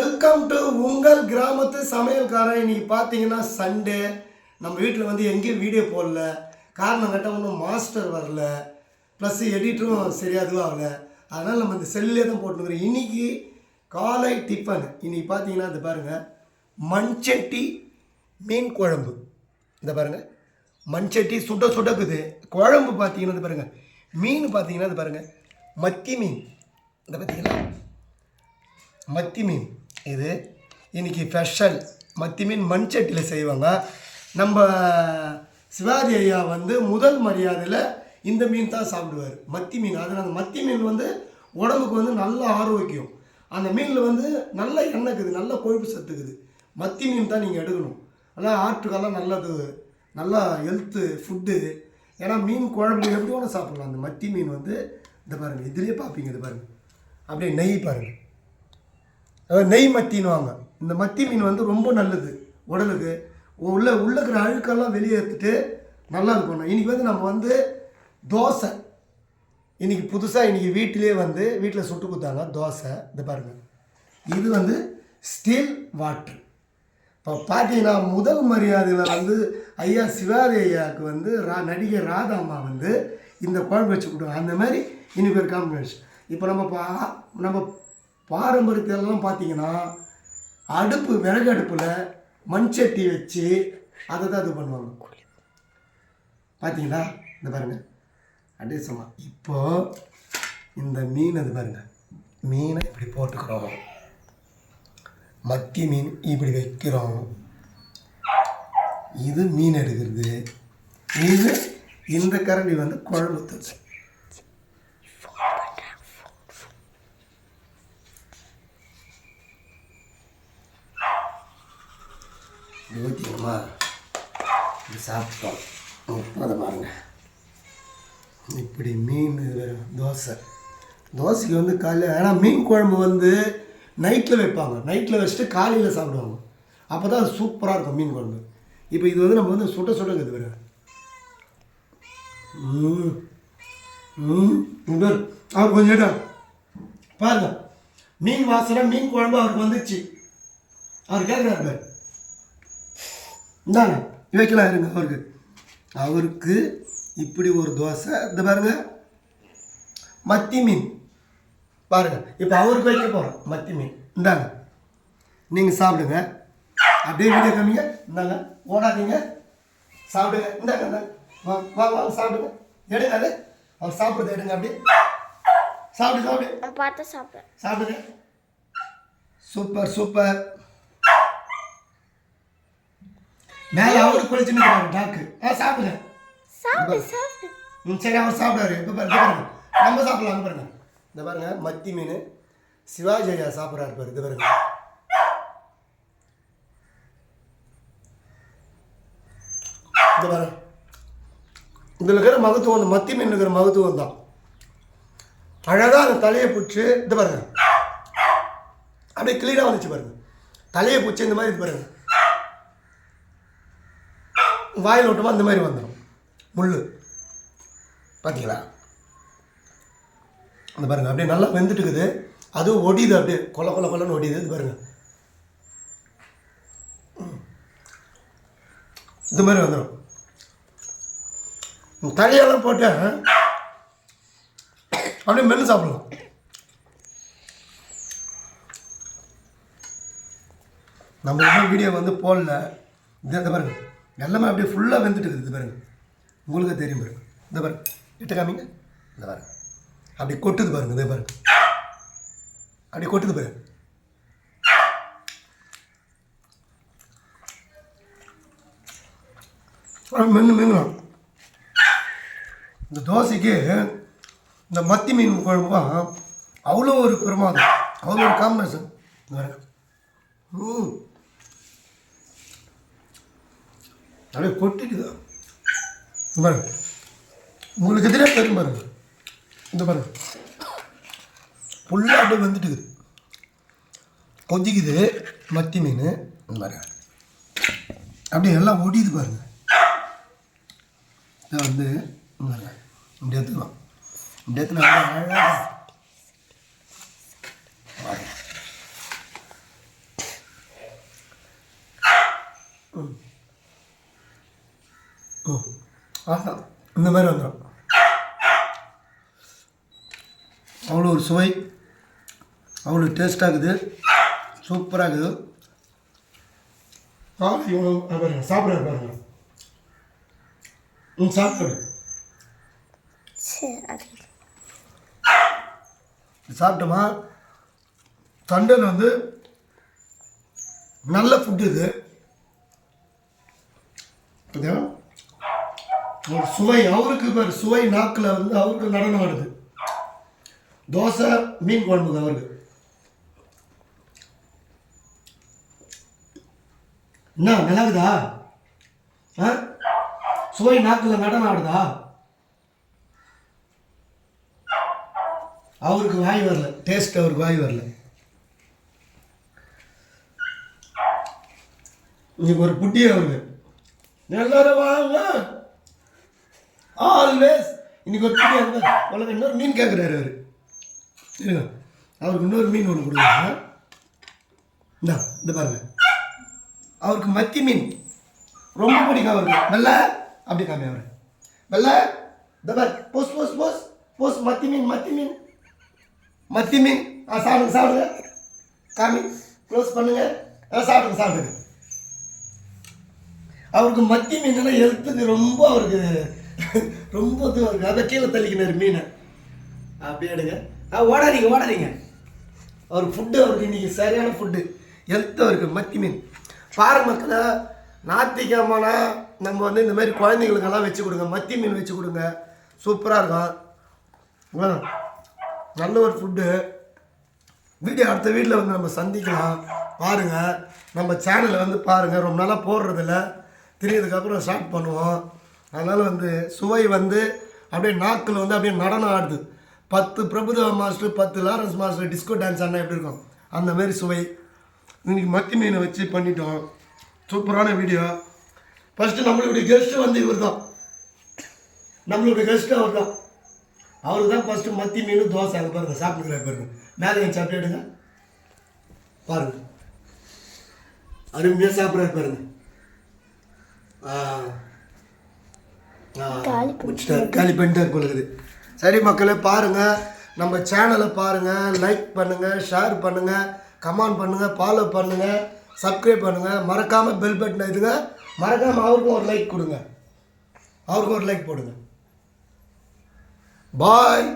Welcome to உங்கள் கிராமத்து சமையல்காரன். இன்னைக்கு பார்த்தீங்கன்னா சண்டே நம்ம வீட்டில் வந்து எங்கேயும் வீடியோ போடல. காரணம் கேட்டால் ஒன்றும் மாஸ்டர் வரல. ப்ளஸ் எடிட்டரும் சரியாக இதுவும் ஆகல. அதனால் நம்ம இந்த செல்லே தான் போட்டுருக்குறோம் இன்னைக்கு காலை டிஃபன் இன்னைக்கு பார்த்தீங்கன்னா இந்த பாருங்கள் மண்சட்டி மீன் குழம்பு. இந்த பாருங்கள் மண்சட்டி சுட சுடக்குது. குழம்பு பார்த்தீங்கன்னா இது பாருங்கள் மீன் பார்த்தீங்கன்னா இது பாருங்கள் மத்தி மீன். இந்த பார்த்தீங்கன்னா மத்தி மீன். இது. இன்றைக்கி ஸ்பெஷல் மத்தி மீன் மண் சட்டியில் செய்வாங்க. நம்ம சிவாஜி ஐயா வந்து முதல் மரியாதையில் இந்த மீன் தான் சாப்பிடுவார். மத்தி மீன் அதனால் அந்த மத்தி மீன் வந்து உடம்புக்கு வந்து நல்ல ஆரோக்கியம். அந்த மீனில் வந்து நல்ல எண்ணெய் இருக்குது நல்ல கொழுப்பு சத்துக்குது மத்தி மீன் தான் நீங்கள் எடுக்கணும். ஆனால் ஆட்டுக்கெல்லாம் நல்லது. நல்லா ஹெல்த்து ஃபுட்டு ஏன்னா மீன் குழம்பு எப்படி வேணால் சாப்பிட்லாம். அந்த மத்தி மீன் வந்து இந்த பாருங்கள் இதுலேயே பார்ப்பீங்க இது பாருங்கள் அப்படியே நெய் பாருங்கள் அதாவது நெய் மத்தின்னுவாங்க. இந்த மத்தி மீன் வந்து ரொம்ப நல்லது உடலுக்கு. உள்ள உள்ளக்கிற இருக்கிற அழுக்கெல்லாம் வெளியே எடுத்துட்டு நல்லா இருக்கணும் இன்றைக்கி வந்து நம்ம வந்து தோசை. இன்றைக்கி புதுசாக இன்றைக்கி வீட்டிலே வந்து வீட்டில் சுட்டு கொடுத்தாங்க தோசை. இது பாருங்கள் இது வந்து ஸ்டீல் வாட்ரு. இப்போ பார்த்தீங்கன்னா முதல் மரியாதையில் வந்து ஐயா சிவாஜி ஐயாவுக்கு வந்து ரா நடிகை ராதாம்மா வந்து இந்த குழம்பு வச்சு கொடுவாங்க அந்த மாதிரி இன்றைக்கி ஒரு காம்பினேஷன் இப்போ நம்ம பா நம்ம பாரம்பரியத்திலலாம் பார்த்தீங்கன்னா அடுப்பு விறகு அடுப்பில் மண் சட்டி வச்சு அதை தான் இது பண்ணுவாங்க. பார்த்தீங்களா? இந்த பாருங்க. அப்படியே சொல்லலாம் இப்போ இந்த மீன் அது பாருங்க. மீனை இப்படி போட்டுக்கிறோம். மத்தி மீன் இப்படி வைக்கிறோம். இது மீன் எடுக்கிறது. இது இந்த கரண்டி வந்து குழம்பு தச்சு ஊற்றிக்கமா இது சாப்பிட்டோம். முப்பது பாருங்க. இப்படி மீன் தோசை. தோசைக்கு வந்து காலையில் ஆனால் மீன் குழம்பு வந்து நைட்டில் வைப்பாங்க. நைட்டில் வச்சுட்டு காலையில் சாப்பிடுவாங்க. அப்போ தான் அது சூப்பராக இருக்கும் மீன் குழம்பு. இப்போ இது வந்து நம்ம வந்து சுட்ட சுட இது வேறு ம் ம் அவர் கொஞ்சம் இடம் பாருங்க. மீன் வாசனை மீன் குழம்பு அவருக்கு வந்துச்சு. அவர் கேட்குறாரு இந்தாங்க வைக்கலாம் இருங்க அவருக்கு. அவருக்கு இப்படி ஒரு தோசை இந்த பாருங்க. மத்தி மீன். பாருங்க இப்போ அவருக்கு வைக்க போகிறோம் மத்தி மீன். இந்தாங்க நீங்கள் சாப்பிடுங்க. அப்படியே வீடியோ கம்மிங்க இந்தாங்க ஓடாதீங்க. சாப்பிடுங்க. இந்தாங்க இந்தாங்க. வா வா வாங்க சாப்பிடுங்க. எடுங்க அது. அவர் சாப்பிடுறது எடுங்க அப்படியே. சாப்பிடு சாப்பிடு. பார்த்து சாப்பிட்றேன். சாப்பிடுங்க. Super super. மேலே அவரு குளிச்சுன்னு டாக்கு. ஆ சாப்பிடுங்க சாப்பிடு சாப்பிடு. ம் சரி அவர் சாப்பிடாரு. இப்போ பாருங்க. நம்ம சாப்பிடலாம் பாருங்க. இந்த பாருங்க மத்தி மீன். சிவாஜி ஐயா சாப்பிட்றாரு பாரு இது பாருங்க. இந்த பாருங்க இதில் இருக்கிற மகத்துவம் அந்த மத்தி மீன் இருக்கிற மகத்துவம் தான். அழகாக அந்த தலையை பிடிச்சி இது பாருங்க. அப்படியே கிளீனாக வந்துச்சு பாருங்க. தலையை பிடிச்சி இந்த மாதிரி இது பாருங்க. வாயில் விட்டோமா இந்த மாதிரி வந்துடும் முள் பார்த்தீங்களா அந்த பாருங்க அப்படியே நல்லா வெந்துட்டு இருக்குது அதுவும் ஒடியுது அப்படியே. கொல கொல கொலன்னு ஒடியுது. இது பாருங்க. இந்த மாதிரி வந்துடும் தலையெல்லாம் போட்டு அப்படியே மென்று சாப்பிடலாம். நம்ம வீடியோ வந்து போடல. இது இந்த பாருங்க. எல்லாமே அப்படியே ஃபுல்லாக வெந்துட்டு இருக்குது. பாருங்க. உங்களுக்கு தெரியும் பாருங்க. இந்த பாருங்க. எட்ட காமிங்க. இந்த பாருங்க. அப்படி கொட்டுது பாருங்க. இந்த பாருங்க. அப்படி கொட்டுது பாருங்க. ஆ, மென்னு மென்னு இந்த தோசைக்கு இந்த மத்தி மீன் குழம்பும் அவ்வளோ ஒரு பிரமாதம். அவ்வளோ ஒரு காம்பினேஷன் பாருங்க. ம். அப்படியே கொட்டிக்குது? பாருங்க உங்களுக்கு எதிரே தெரியும் பாருங்க. இந்த பாருங்க புல்லாக அப்படியே வந்துட்டுக்குது. கொதிக்குது. மத்தி மீன். இந்த பாருங்க அப்படியே எல்லாம் ஒடியுது பாருங்க. இதை வந்து பாருங்க இப்படி எடுத்துக்கலாம் இப்படி எடுத்துனா அழகாக பாருங்க. ம் ஆஹா இந்த மாதிரி வந்துடும் அவ்வளோ ஒரு சுவை. அவ்வளோ டேஸ்ட்டாக இருக்குது. சூப்பராக இருக்குது. காலை உணவு ஆ, பாருங்க சாப்பிட்றாரு பாருங்க. ம் சாப்பிடு சாப்பிட்டோமா? சண்டன் வந்து நல்ல ஃபுட்டு இது. ஓகேவா? ஒரு சுவை அவருக்கு பேர் சுவை நாக்கில் வந்து அவருக்கு நடனம் ஆடுது. தோசை மீன் குழம்புங்க அவருக்கு. என்ன நல்லா இருக்குதா ஆ? சுவை நாக்கில் நடனம் ஆடுதா? அவருக்கு வாய் வரல. டேஸ்ட் அவருக்கு வாய் வரல. இன்னைக்கு ஒரு புட்டி அவருக்கு. எல்லாரும் வாங்க. ஆல்வேஸ் இன்னைக்கு ஒரு புட்டி உலக இன்னொரு மீன் கேட்குறாரு அவர். இருங்க. அவருக்கு இன்னொரு மீன் ஒன்று கொடுங்க. இந்த இந்த பாருங்க. அவருக்கு மத்தி மீன். ரொம்ப பிடிக்கும் அவருக்கு. வெள்ள அப்படி காமி அவர். வெள்ள இந்த பாரு. போஸ் போஸ் போஸ். போஸ் மத்தி மீன் மத்தி மீன். மத்தி மீன். ஆ சாப்பிடுங்க சாப்பிடுங்க. காமி. க்ளோஸ் பண்ணுங்க. ஆ சாப்பிடுங்க சாப்பிடுங்க. அவருக்கு மத்தி மீன்லாம் எழுத்துக்கு ரொம்ப அவருக்கு ரொம்ப இதுவாக இருக்குது அதை கீழே தள்ளிக்கினார் மீனை. அப்படியே எடுங்க. ஆ ஓடாதீங்க ஓடாதீங்க. அவர் ஃபுட்டு அவருக்கு இன்றைக்கி சரியான ஃபுட்டு ஹெல்த் அவருக்கு மத்தி மீன். பாருங்க மக்களே நம்ம வந்து இந்த மாதிரி குழந்தைங்களுக்கெல்லாம் வச்சு கொடுங்க. மத்தி மீன் வச்சு கொடுங்க. சூப்பராக இருக்கும். ஆ நல்ல ஒரு ஃபுட்டு வீடியோ அடுத்த வீட்டில் வந்து நம்ம சந்திக்கலாம். பாருங்கள் நம்ம சேனலை வந்து பாருங்கள் ரொம்ப நாளாக போடுறதில்ல. திரியதுக்கப்புறம் ஸ்டார்ட் பண்ணுவோம். அதனால் வந்து சுவை வந்து அப்படியே நாக்கில் வந்து அப்படியே நடனம் ஆடுது. பத்து பிரபுதேவா மாஸ்டர் பத்து லாரன்ஸ் மாஸ்டர் டிஸ்கோ டான்ஸ் ஆடினா எப்படி இருக்கும்? அந்த மாதிரி சுவை. இன்னைக்கு மத்தி மீனை வச்சு பண்ணிட்டோம். சூப்பரான வீடியோ ஃபஸ்ட்டு நம்மளுடைய கெஸ்ட்டு வந்து இவர் தான் நம்மளுடைய கெஸ்ட்டு அவர் தான் அவர் தான் ஃபஸ்ட்டு மத்தி மீன் தோசை அங்கே பாருங்க சாப்பிட்டுக்கிற பாருங்க. மேலே என் சாப்பிட்டு எடுங்க. பாருங்க. அருமையாக சாப்பிட்றாரு பாருங்க. ஆ. முடிச்சிட்டாரு. காலி பண்ணிட்டார் போல இருக்குது. சரி மக்களே பாருங்கள் நம்ம சேனலை பாருங்கள் லைக் பண்ணுங்கள் ஷேர் பண்ணுங்கள் கமெண்ட் பண்ணுங்கள் ஃபாலோ பண்ணுங்கள் சப்ஸ்கிரைப் பண்ணுங்கள் மறக்காமல் பெல் பட்டன் இதுங்க மறக்காமல் அவருக்கும் ஒரு லைக் கொடுங்க. அவருக்கும் ஒரு லைக் போடுங்க. பாய்